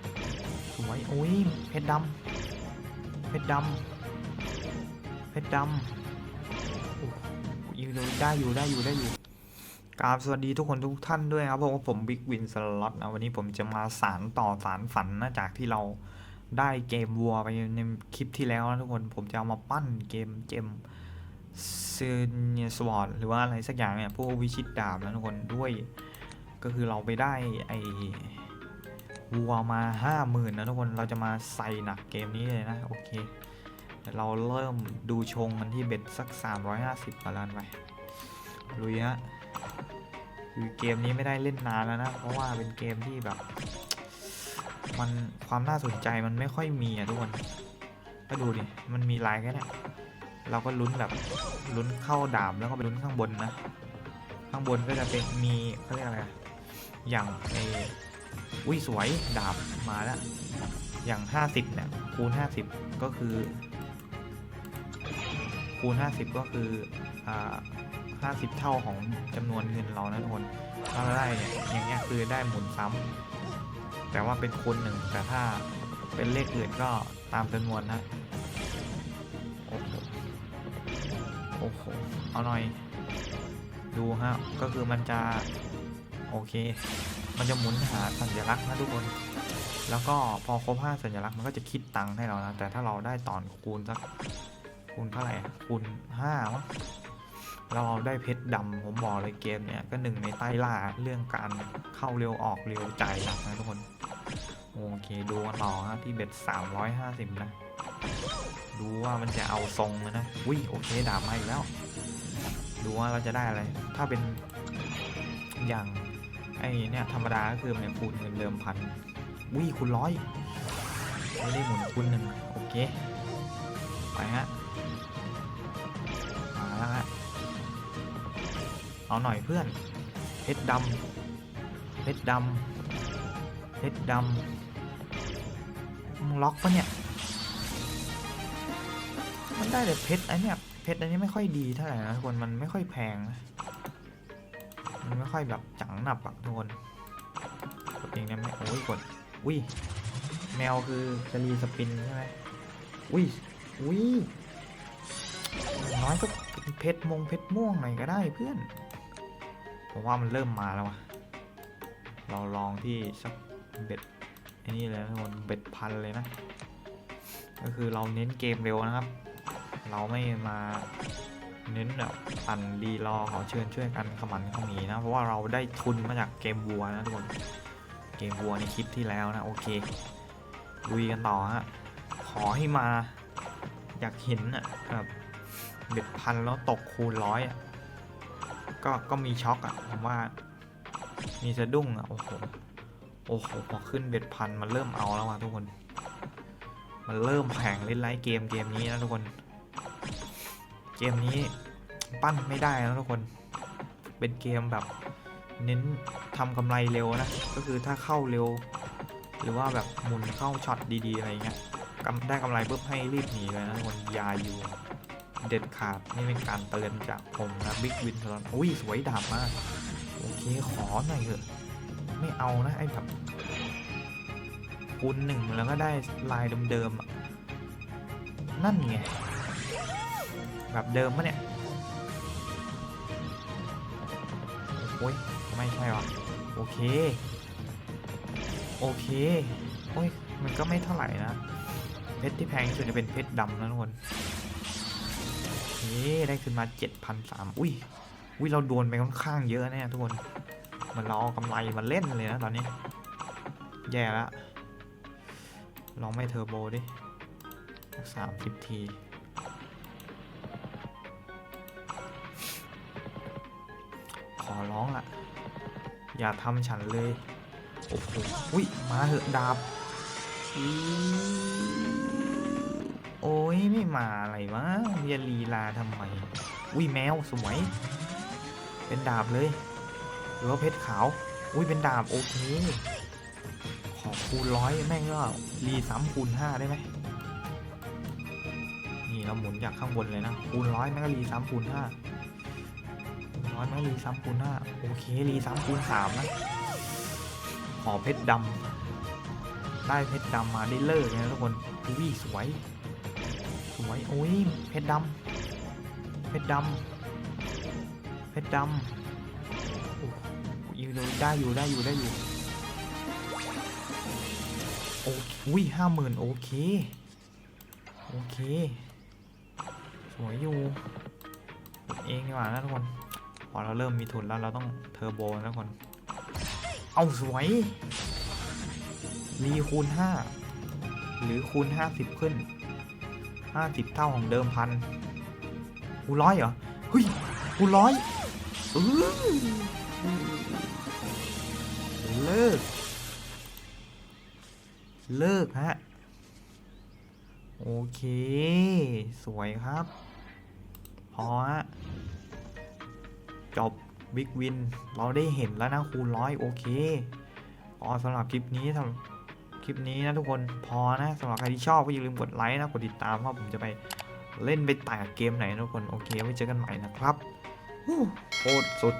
ส วยโอ้ยเพชรดำเพชรดำเพชรดำโอ้ยได้อยู่ได้อยู่ได้อยู่กราบสวัสดีทุกคนทุกท่านด้วยครับผมผมบิ๊กวินสล็อตนะวันนี้ผมจะมาสารต่อสารฝันนะจากที่เราได้เกมวัวไปในคลิปที่แล้วนะทุกคนผมจะเอามาปั้นเกมเกมเซเนสวอร์ดหรือว่าอะไรสักอย่างเนี่ยพวกวิชิตดาบนะทุกคนด้วย ก็คือเราไปได้ไอ วัวมาห้าหมื่นะทุกคนเราจะมาใส่หนักเกมนี้เลยนะ โอเคเดี๋ยวเราเริ่มดูชงกันที่เบ็ดสัก 350มาล้านไปลุยฮะคือเกมนี้ไม่ได้เล่นนานแล้วนะ เพราะว่าเป็นเกมที่แบบ มันความน่าสนใจมันไม่ค่อยมีอะทุกคนก็ดูดิมันมีลายแค่เนี้ยเราก็ลุ้นแบบลุ้นเข้าดาบแล้วก็ไปลุ้นข้างบนนะ ข้างบนก็จะเป็นมีเขาเรียกอะไรอะอย่างไอ อุ้ยสวยดาบมาแล้ว อย่าง 50เนี่ยคูณ 50 ก็คือ คูณ 50 ก็คืออ่า50 เท่าของจำนวนเงินเรานะทุกคนถ้าเราได้เนี่ยอย่างเงี้ยคือได้หมุนซ้ำแต่ว่าเป็นคูณหนึ่งแต่ถ้าเป็นเลขอื่นก็ตามจำนวนนะโอ้โหโอ้โหเอาหน่อย ดูฮะก็คือมันจะ โอเค มันจะหมุนหาสัญลักษณ์นะทุกคน แล้วก็พอครบ5สัญลักษณ์มันก็จะคิดตังค์ให้เรานะ แต่ถ้าเราได้ตอนคูณสักคูณเท่าไหร่คูณ5มั้งแล้วเราได้เพชรดำผมบอกเลยเกมเนี่ยก็หนึ่งในใต้ล่าเรื่องการเข้าเร็วออกเร็วใจหนักนะทุกคน โอเคดูกันต่อฮะที่เบ็ด350 นะ ดูว่ามันจะเอาทรงเลยนะวิโอเคดาบมาอีกแล้ว ดูว่าเราจะได้อะไร ถ้าเป็นอย่าง ไอ้เนี่ยธรรมดาก็คือมันคูณเงินเดิมพันวิ่งคูณร้อยไม่ได้หมุนคูณหนึ่งโอเค ไปฮะมาแล้วฮะเอาหน่อยเพื่อนเพชรดำเพชรดำเพชรดำมึงล็อกปะเนี่ย มันได้แต่เพชรไอเนี่ยเพชรอันนี้ไม่ค่อยดีเท่าไหร่นะทุกคนมันไม่ค่อยแพงนะ มันไม่ค่อยแบบจังหนับอะทุกคนกดเองได้ไหมโอ้ยกดอุ้ยแมวคือจะรีสปินใช่ไหมอุ้ยอุ้ยน้อยก็เพชรมงเพชรม่วงหน่อยก็ได้เพื่อนผมว่ามันเริ่มมาแล้ววะเราลองที่สักเบ็ดอ้นี่เลยทุกคนเบ็ดพันเลยนะ ก็คือเราเน้นเกมเร็วนะครับ เราไม่มา เน้นแบบปั่นดีรอขอเชิญช่วยกันขมันขมีนะ เพราะว่าเราได้ทุนมาจากเกมวัวนะทุกคนเกมวัวในคลิปที่แล้วนะโอเคลุยกันต่อฮะขอให้มาอยากเห็นอะแบบเบ็ดพันแล้วตกคูณร้อยอะก็ก็มีช็อกอะผมว่ามีสะดุ้งอะโอ้โหโอ้โหพอขึ้นเบ็ดพันมันเริ่มเอาแล้วว่ะทุกคน มันเริ่มแข่งเล่นไลฟ์เกมเกมนี้นะทุกคน เกมนี้ปั้นไม่ได้นะทุกคน เป็นเกมแบบเน้นทำกำไรเร็วนะ ก็คือถ้าเข้าเร็ว หรือว่าแบบหมุนเข้าช็อตดีๆอะไรเงี้ยกำได้กำไรปุ๊บให้รีบหนีเลยนะทุกคนยาอยู่เด็ดขาดนี่เป็นการเตือนจากผมนะบิ๊กวินทอนอุ้ยสวยดาบมาก โอเคขอหน่อยเถอะไม่เอานะไอ้แบบคูณหนึ่งแล้วก็ได้ลายเดิมๆนั่นไง แบบเดิมปะเนี่ยโอ้ยไม่ใช่หรอโอเค โอเคโอ้ยมันก็ไม่เท่าไหร่นะ เพชรที่แพงที่สุดจะเป็นเพชรดำนะทุกคนนี่ได้ขึ้นมาเจ็ดพันสามอุ้ยอุ้ยเราโดนไปค่อนข้างเยอะเนี่ยทุกคนมันเราเอากำไรมาเล่นเลยนะตอนนี้ แย่แล้วลองไม่เทอร์โบดิสามสิบที ร้องละอย่าทำฉันเลย โอ้โหอุ้ยมาเหอะดาบโอ้ยไม่มาอะไรวะอย่าลีลาทำไม อุ้ยแมวสวย เป็นดาบเลยหรือว่าเพชรขาว อุ้ยเป็นดาบโอเค ขอคูณร้อยแม่งก็รีซ้ำคูณห้าได้ไหมนี่เราหมุนจากข้างบนเลยนะคูณร้อยแม่งก็รีซ้ำคูณห้า อยแม่งก็รีซ้ำคูณห้าโอเครีซ้ำคูณสามนะขอเพชรดำได้เพชรดำมาได้เลิกเลยนะทุกคนอุ้ยสวย สวยโอ้ยเพชรดำเพชรดำเพชรดำโอ้ยได้อยู่ได้อยู่ได้อยู่โอเคอุ้ยห้าหมื่นโอเค โอเค สวยอยู่ เองดีกว่านะทุกคน พอเราเริ่มมีทุนแล้วเราต้องเทอร์โบนะคนเอาสวยรีคูณห้าหรือคูณห้าสิบขึ้นห้าสิบเท่าของเดิมพันคูณร้อยเหรอเฮ้ยคูณร้อยเออเลิก เลิกฮะ โอเค สวยครับ พอฮะ จบบิ๊กวิน เราได้เห็นแล้วนะคูณร้อยโอเคพอสำหรับคลิปนี้สำหรับคลิปนี้นะทุกคนพอนะสำหรับใครที่ชอบก็อย่าลืมกดไลค์นะกดติดตามว่าผมจะไปเล่นไปแตกเกมไหนนะทุกคนโอเคไว้เจอกันใหม่นะครับโคตรสุด